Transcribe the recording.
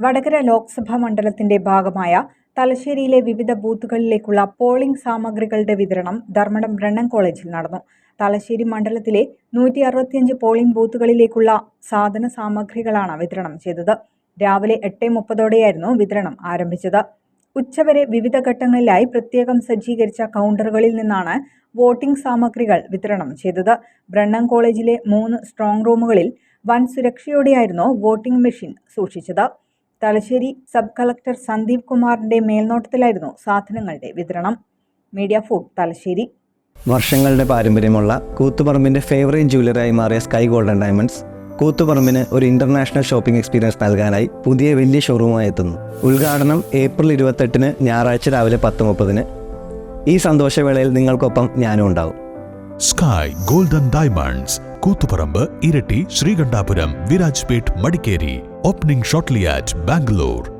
വടകര ലോക്സഭാ മണ്ഡലത്തിന്റെ ഭാഗമായ തലശ്ശേരിയിലെ വിവിധ ബൂത്തുകളിലേക്കുള്ള പോളിംഗ് സാമഗ്രികളുടെ വിതരണം ധർമ്മടം ബ്രണ്ണൻ കോളേജിൽ നടന്നു. തലശ്ശേരി മണ്ഡലത്തിലെ നൂറ്റി അറുപത്തിയഞ്ച് പോളിംഗ് ബൂത്തുകളിലേക്കുള്ള സാധന സാമഗ്രികളാണ് വിതരണം ചെയ്തത്. രാവിലെ എട്ട് മുപ്പതോടെയായിരുന്നു വിതരണം ആരംഭിച്ചത്. ഉച്ചവരെ വിവിധ ഘട്ടങ്ങളിലായി പ്രത്യേകം സജ്ജീകരിച്ച കൗണ്ടറുകളിൽ നിന്നാണ് വോട്ടിംഗ് സാമഗ്രികൾ വിതരണം ചെയ്തത്. ബ്രണ്ണൻ കോളേജിലെ മൂന്ന് സ്ട്രോങ് റൂമുകളിൽ വൻ സുരക്ഷയോടെയായിരുന്നു വോട്ടിംഗ് മെഷീൻ സൂക്ഷിച്ചത്. തലശ്ശേരി സബ് കളക്ടർ സന്ദീപ് കുമാറിന്റെ മേൽനോട്ടത്തിലായിരുന്നു സാധനങ്ങളുടെ വിതരണം. Media food Thalassery. വർഷങ്ങളുടെ പാരമ്പര്യമുള്ള കൂത്തുപറമ്പിന്റെ ഫേവറേറ്റ് ജ്വല്ലറിയായി മാറിയ സ്കൈ ഗോൾഡൻ ഡയമണ്ട്സ് കൂത്തുപറമ്പിന് ഒരു ഇന്റർനാഷണൽ ഷോപ്പിംഗ് എക്സ്പീരിയൻസ് നൽകാനായി പുതിയ വലിയ ഷോറൂമായി എത്തുന്നു. ഉദ്ഘാടനം ഏപ്രിൽ ഇരുപത്തെട്ടിന് ഞായറാഴ്ച രാവിലെ പത്ത് മുപ്പതിന്. ഈ സന്തോഷവേളയിൽ നിങ്ങൾക്കൊപ്പം ഞാനും ഉണ്ടാവും. Sky golden diamonds Koothuparamba Iritty Sreekandapuram Virajpet Madikeri. Opening shortly at Bangalore